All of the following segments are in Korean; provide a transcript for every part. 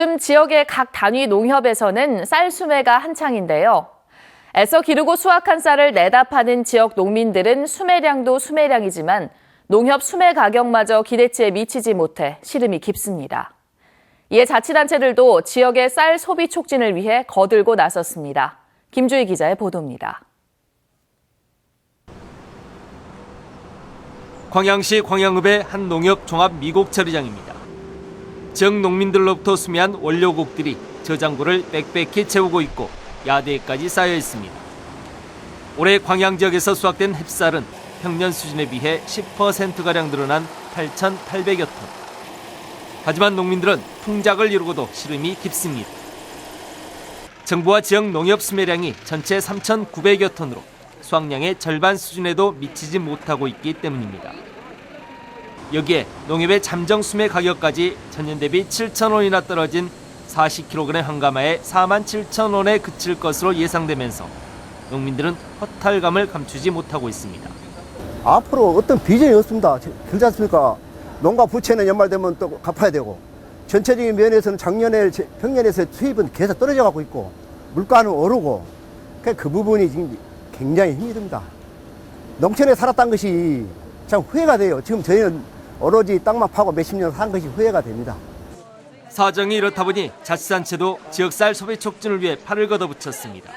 지금 지역의 각 단위 농협에서는 쌀 수매가 한창인데요. 애써 기르고 수확한 쌀을 내다 파는 지역 농민들은 수매량도 수매량이지만 농협 수매 가격마저 기대치에 미치지 못해 시름이 깊습니다. 이에 자치단체들도 지역의 쌀 소비 촉진을 위해 거들고 나섰습니다. 김주희 기자의 보도입니다. 광양시 광양읍의 한 농협 종합 미곡 처리장입니다. 지역 농민들로부터 수매한 원료곡들이 저장고를 빽빽히 채우고 있고 야대까지 쌓여 있습니다. 올해 광양 지역에서 수확된 햅쌀은 평년 수준에 비해 10%가량 늘어난 8,800여 톤. 하지만 농민들은 풍작을 이루고도 시름이 깊습니다. 정부와 지역 농협 수매량이 전체 3,900여 톤으로 수확량의 절반 수준에도 미치지 못하고 있기 때문입니다. 여기에 농협의 잠정 수매 가격까지 전년 대비 7천 원이나 떨어진 40kg 한가마에 4만 7천 원에 그칠 것으로 예상되면서 농민들은 허탈감을 감추지 못하고 있습니다. 앞으로 어떤 비전이 없습니다. 그렇지 않습니까? 농가 부채는 연말되면 또 갚아야 되고 전체적인 면에서는 작년에 제- 평년에서 수입은 계속 떨어져 가고 있고 물가는 오르고 그러니까 그 부분이 지금 굉장히 힘이 듭니다. 농촌에 살았던 것이 참 후회가 돼요. 지금 저희는 오로지 땅만 파고 몇십 년 산 것이 후회가 됩니다. 사정이 이렇다 보니 자치단체도 지역 쌀 소비 촉진을 위해 팔을 걷어붙였습니다.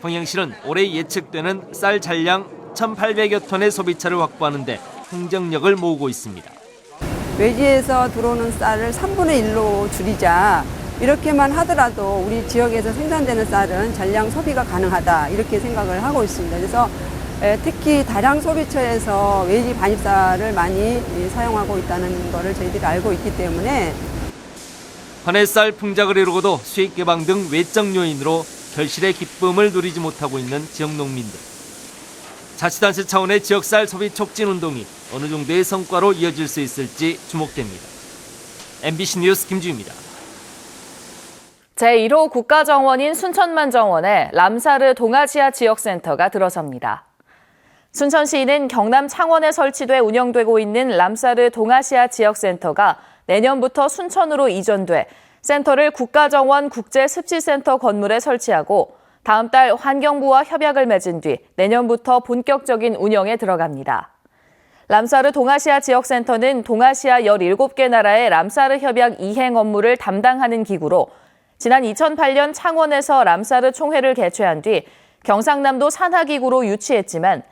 광양시는 올해 예측되는 쌀 잔량 1,800여 톤의 소비차를 확보하는데 행정력을 모으고 있습니다. 외지에서 들어오는 쌀을 3분의 1로 줄이자 이렇게만 하더라도 우리 지역에서 생산되는 쌀은 전량 소비가 가능하다 이렇게 생각을 하고 있습니다. 그래서 에, 특히 다량 소비처에서 외지 반입쌀을 많이 예, 사용하고 있다는 것을 저희들이 알고 있기 때문에 한해 쌀 풍작을 이루고도 수익 개방 등 외적 요인으로 결실의 기쁨을 누리지 못하고 있는 지역 농민들. 자치단체 차원의 지역 쌀 소비 촉진 운동이 어느 정도의 성과로 이어질 수 있을지 주목됩니다. MBC 뉴스 김주입니다. 제1호 국가정원인 순천만 정원에 람사르 동아시아 지역센터가 들어섭니다. 순천시는 경남 창원에 설치돼 운영되고 있는 람사르 동아시아 지역센터가 내년부터 순천으로 이전돼 센터를 국가정원 국제습지센터 건물에 설치하고 다음 달 환경부와 협약을 맺은 뒤 내년부터 본격적인 운영에 들어갑니다. 람사르 동아시아 지역센터는 동아시아 17개 나라의 람사르 협약 이행 업무를 담당하는 기구로 지난 2008년 창원에서 람사르 총회를 개최한 뒤 경상남도 산하기구로 유치했지만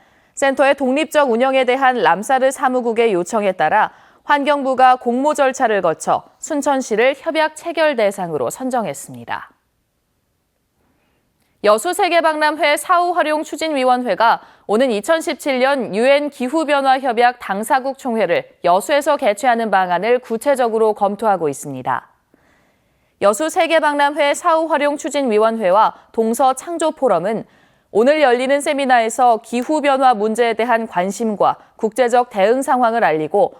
센터의 독립적 운영에 대한 람사르 사무국의 요청에 따라 환경부가 공모 절차를 거쳐 순천시를 협약 체결 대상으로 선정했습니다. 여수 세계박람회 사후 활용 추진위원회가 오는 2017년 유엔 기후변화 협약 당사국 총회를 여수에서 개최하는 방안을 구체적으로 검토하고 있습니다. 여수 세계박람회 사후 활용 추진위원회와 동서 창조 포럼은 오늘 열리는 세미나에서 기후변화 문제에 대한 관심과 국제적 대응 상황을 알리고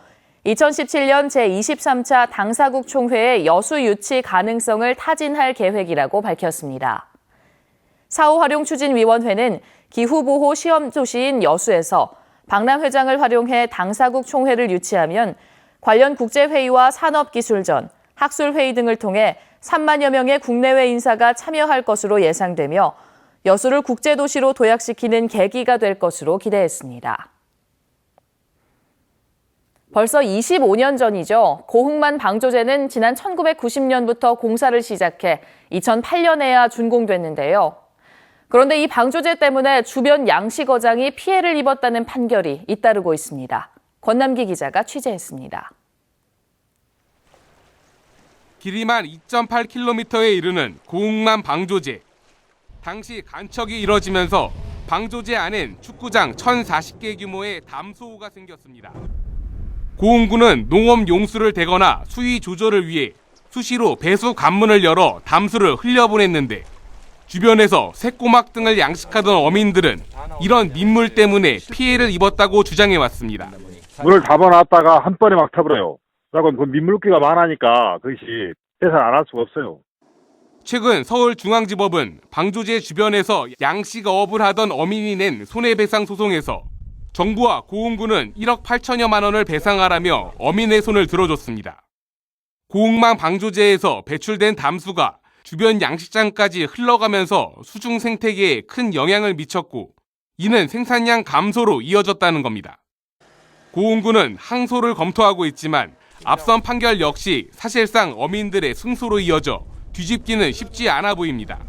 2017년 제23차 당사국 총회의 여수 유치 가능성을 타진할 계획이라고 밝혔습니다. 사후활용추진위원회는 기후보호 시험 도시인 여수에서 박람회장을 활용해 당사국 총회를 유치하면 관련 국제회의와 산업기술전, 학술회의 등을 통해 3만여 명의 국내외 인사가 참여할 것으로 예상되며 여수를 국제도시로 도약시키는 계기가 될 것으로 기대했습니다. 벌써 25년 전이죠. 고흥만 방조제는 지난 1990년부터 공사를 시작해 2008년에야 준공됐는데요. 그런데 이 방조제 때문에 주변 양식어장이 피해를 입었다는 판결이 잇따르고 있습니다. 권남기 기자가 취재했습니다. 길이만 2.8km에 이르는 고흥만 방조제. 당시 간척이 이뤄지면서 방조제 안엔 축구장 1,040개 규모의 담소호가 생겼습니다. 고흥군은 농업 용수를 대거나 수위 조절을 위해 수시로 배수 관문을 열어 담수를 흘려보냈는데 주변에서 새꼬막 등을 양식하던 어민들은 이런 민물 때문에 피해를 입었다고 주장해 왔습니다. 물을 잡아놨다가 한 번에 막 타버려요. 그리고 그 민물기가 많으니까 그것이 해설 안할 수가 없어요. 최근 서울중앙지법은 방조제 주변에서 양식어업을 하던 어민이 낸 손해배상 소송에서 정부와 고흥군은 1억 8천여만 원을 배상하라며 어민의 손을 들어줬습니다. 고흥망 방조제에서 배출된 담수가 주변 양식장까지 흘러가면서 수중 생태계에 큰 영향을 미쳤고 이는 생산량 감소로 이어졌다는 겁니다. 고흥군은 항소를 검토하고 있지만 앞선 판결 역시 사실상 어민들의 승소로 이어져 뒤집기는 쉽지 않아 보입니다.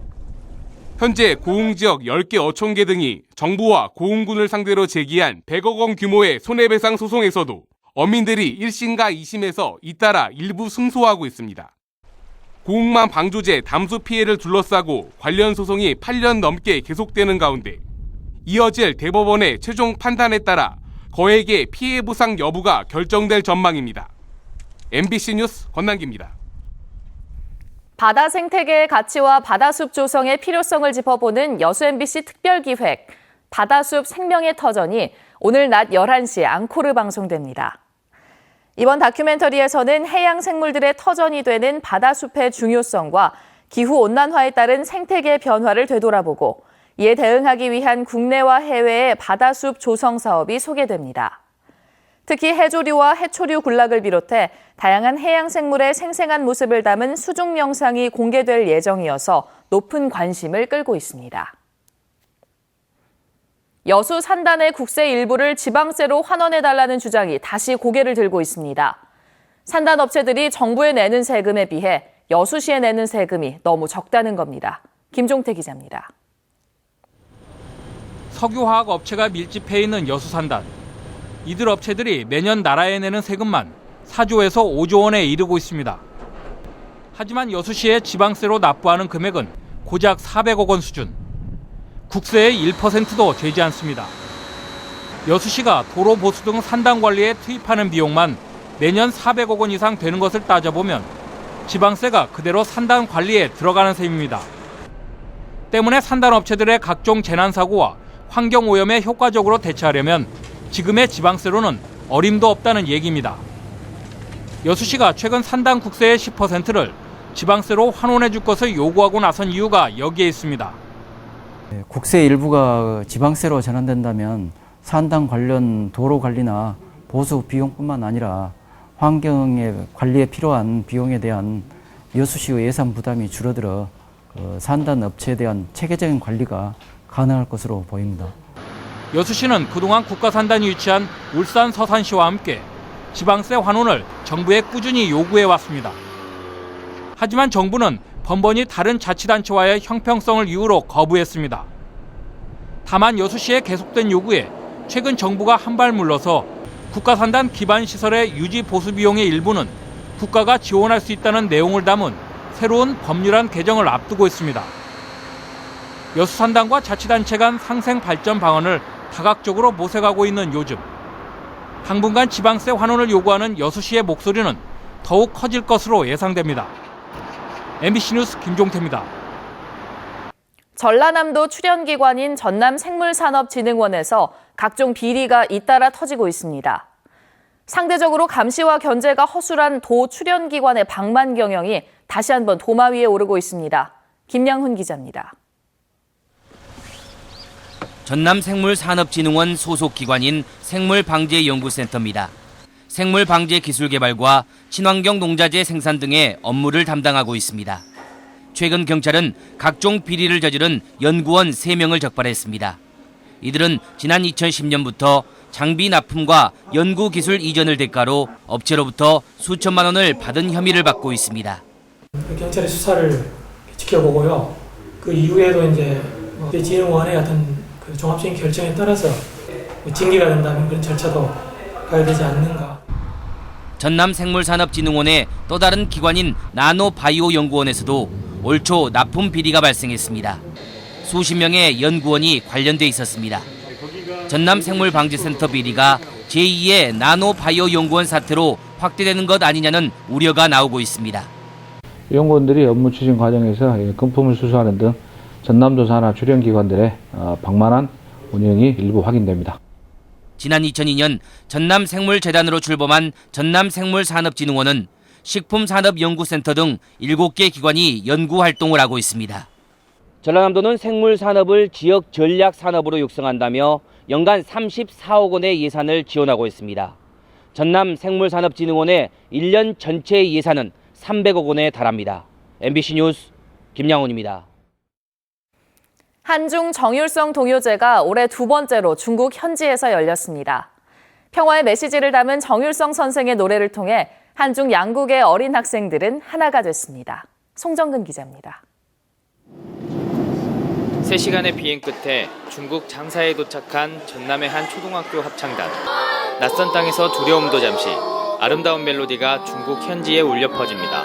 현재 고흥 지역 10개 어촌계 등이 정부와 고흥군을 상대로 제기한 100억 원 규모의 손해배상 소송에서도 어민들이 1심과 2심에서 잇따라 일부 승소하고 있습니다. 고흥만 방조제 담수 피해를 둘러싸고 관련 소송이 8년 넘게 계속되는 가운데 이어질 대법원의 최종 판단에 따라 거액의 피해 보상 여부가 결정될 전망입니다. MBC 뉴스 권남기입니다. 바다 생태계의 가치와 바다숲 조성의 필요성을 짚어보는 여수 MBC 특별기획 바다숲 생명의 터전이 오늘 낮 11시에 앙코르 방송됩니다. 이번 다큐멘터리에서는 해양 생물들의 터전이 되는 바다숲의 중요성과 기후 온난화에 따른 생태계 변화를 되돌아보고 이에 대응하기 위한 국내와 해외의 바다숲 조성 사업이 소개됩니다. 특히 해조류와 해초류 군락을 비롯해 다양한 해양 생물의 생생한 모습을 담은 수중 영상이 공개될 예정이어서 높은 관심을 끌고 있습니다. 여수 산단의 국세 일부를 지방세로 환원해달라는 주장이 다시 고개를 들고 있습니다. 산단 업체들이 정부에 내는 세금에 비해 여수시에 내는 세금이 너무 적다는 겁니다. 김종태 기자입니다. 석유화학 업체가 밀집해 있는 여수 산단. 이들 업체들이 매년 나라에 내는 세금만 4조에서 5조 원에 이르고 있습니다. 하지만 여수시에 지방세로 납부하는 금액은 고작 400억 원 수준. 국세의 1%도 되지 않습니다. 여수시가 도로 보수 등 산단 관리에 투입하는 비용만 매년 400억 원 이상 되는 것을 따져보면 지방세가 그대로 산단 관리에 들어가는 셈입니다. 때문에 산단 업체들의 각종 재난 사고와 환경 오염에 효과적으로 대처하려면 지금의 지방세로는 어림도 없다는 얘기입니다. 여수시가 최근 산단 국세의 10%를 지방세로 환원해 줄 것을 요구하고 나선 이유가 여기에 있습니다. 네, 국세 일부가 지방세로 전환된다면 산단 관련 도로 관리나 보수 비용뿐만 아니라 환경의 관리에 필요한 비용에 대한 여수시의 예산 부담이 줄어들어 그 산단 업체에 대한 체계적인 관리가 가능할 것으로 보입니다. 여수시는 그동안 국가산단이 위치한 울산 서산시와 함께 지방세 환원을 정부에 꾸준히 요구해 왔습니다. 하지만 정부는 번번이 다른 자치단체와의 형평성을 이유로 거부했습니다. 다만 여수시의 계속된 요구에 최근 정부가 한 발 물러서 국가산단 기반 시설의 유지 보수 비용의 일부는 국가가 지원할 수 있다는 내용을 담은 새로운 법률안 개정을 앞두고 있습니다. 여수산단과 자치단체 간 상생 발전 방안을 다각적으로 모색하고 있는 요즘 당분간 지방세 환원을 요구하는 여수시의 목소리는 더욱 커질 것으로 예상됩니다. MBC 뉴스 김종태입니다. 전라남도 출연기관인 전남생물산업진흥원에서 각종 비리가 잇따라 터지고 있습니다. 상대적으로 감시와 견제가 허술한 도 출연기관의 방만 경영이 다시 한번 도마 위에 오르고 있습니다. 김양훈 기자입니다. 전남생물산업진흥원 소속 기관인 생물방재연구센터입니다. 생물방재 기술 개발과 친환경 농자재 생산 등의 업무를 담당하고 있습니다. 최근 경찰은 각종 비리를 저지른 연구원 3명을 적발했습니다. 이들은 지난 2010년부터 장비 납품과 연구 기술 이전을 대가로 업체로부터 수천만 원을 받은 혐의를 받고 있습니다. 그 경찰의 수사를 지켜보고요. 그 이후에도 이제 뭐 진흥원의 어떤 그 종합적인 결정에 따라서 뭐 징계가 된다면 그런 절차도 가야 되지 않는가. 전남생물산업진흥원의 또 다른 기관인 나노바이오 연구원에서도 올 초 납품 비리가 발생했습니다. 수십 명의 연구원이 관련돼 있었습니다. 전남생물방재센터 비리가 제2의 나노바이오 연구원 사태로 확대되는 것 아니냐는 우려가 나오고 있습니다. 연구원들이 업무 추진 과정에서 금품을 수수하는 등 전남도 산하 출연기관들의 어, 방만한 운영이 일부 확인됩니다. 지난 2002년 전남 생물재단으로 출범한 전남 생물산업진흥원은 식품산업연구센터 등 7개 기관이 연구 활동을 하고 있습니다. 전라남도는 생물산업을 지역 전략 산업으로 육성한다며 연간 34억 원의 예산을 지원하고 있습니다. 전남 생물산업진흥원의 1년 전체 예산은 300억 원에 달합니다. MBC 뉴스 김양훈입니다. 한중 정율성 동요제가 올해 두 번째로 중국 현지에서 열렸습니다. 평화의 메시지를 담은 정율성 선생의 노래를 통해 한중 양국의 어린 학생들은 하나가 됐습니다. 송정근 기자입니다. 3시간의 비행 끝에 중국 장사에 도착한 전남의 한 초등학교 합창단. 낯선 땅에서 두려움도 잠시 아름다운 멜로디가 중국 현지에 울려 퍼집니다.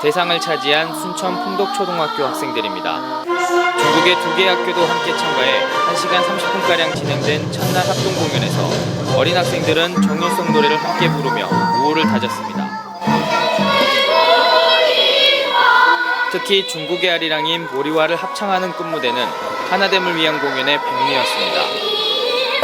대상을 차지한 순천 풍덕초등학교 학생들입니다. 중국의 두 개 학교도 함께 참가해 1시간 30분가량 진행된 첫날 합동 공연에서 어린 학생들은 정일성 노래를 함께 부르며 우호를 다졌습니다. 특히 중국의 아리랑인 모리와를 합창하는 끝무대는 하나됨을 위한 공연의 백미였습니다.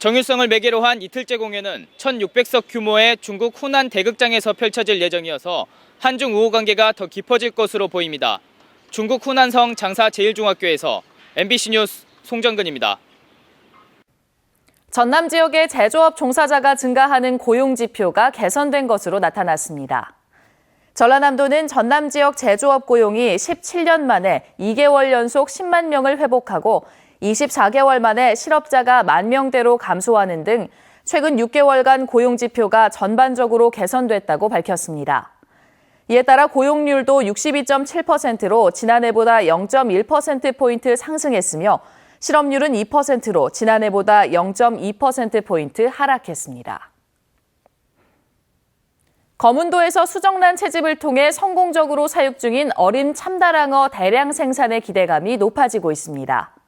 정일성을 매개로 한 이틀째 공연은 1,600석 규모의 중국 후난 대극장에서 펼쳐질 예정이어서 한중 우호 관계가 더 깊어질 것으로 보입니다. 중국 후난성 장사 제1중학교에서 MBC 뉴스 송정근입니다. 전남 지역의 제조업 종사자가 증가하는 고용 지표가 개선된 것으로 나타났습니다. 전라남도는 전남 지역 제조업 고용이 17년 만에 2개월 연속 10만 명을 회복하고 24개월 만에 실업자가 만 명대로 감소하는 등 최근 6개월간 고용 지표가 전반적으로 개선됐다고 밝혔습니다. 이에 따라 고용률도 62.7%로 지난해보다 0.1%포인트 상승했으며 실업률은 2%로 지난해보다 0.2%포인트 하락했습니다. 검은도에서 수정란 채집을 통해 성공적으로 사육 중인 어린 참다랑어 대량 생산의 기대감이 높아지고 있습니다.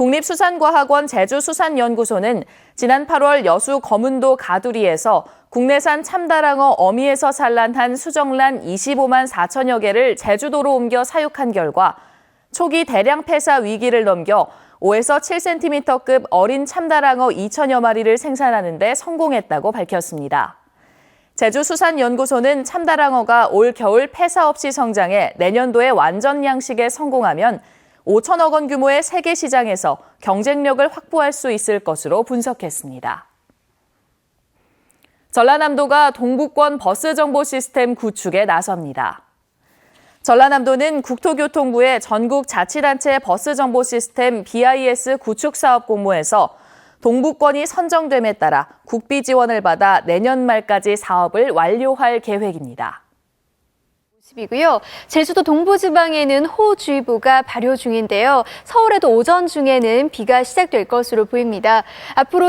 국립수산과학원 제주수산연구소는 지난 8월 여수 검은도 가두리에서 국내산 참다랑어 어미에서 산란한 수정란 25만 4천여 개를 제주도로 옮겨 사육한 결과 초기 대량 폐사 위기를 넘겨 5에서 7cm급 어린 참다랑어 2천여 마리를 생산하는 데 성공했다고 밝혔습니다. 제주수산연구소는 참다랑어가 올 겨울 폐사 없이 성장해 내년도에 완전 양식에 성공하면 5천억 원 규모의 세계 시장에서 경쟁력을 확보할 수 있을 것으로 분석했습니다. 전라남도가 동부권 버스 정보 시스템 구축에 나섭니다. 전라남도는 국토교통부의 전국 자치단체 버스 정보 시스템 BIS 구축 사업 공모에서 동부권이 선정됨에 따라 국비 지원을 받아 내년 말까지 사업을 완료할 계획입니다. 이고요. 제주도 동부지방에는 호우주의보가 발효 중인데요. 서울에도 오전 중에는 비가 시작될 것으로 보입니다. 앞으로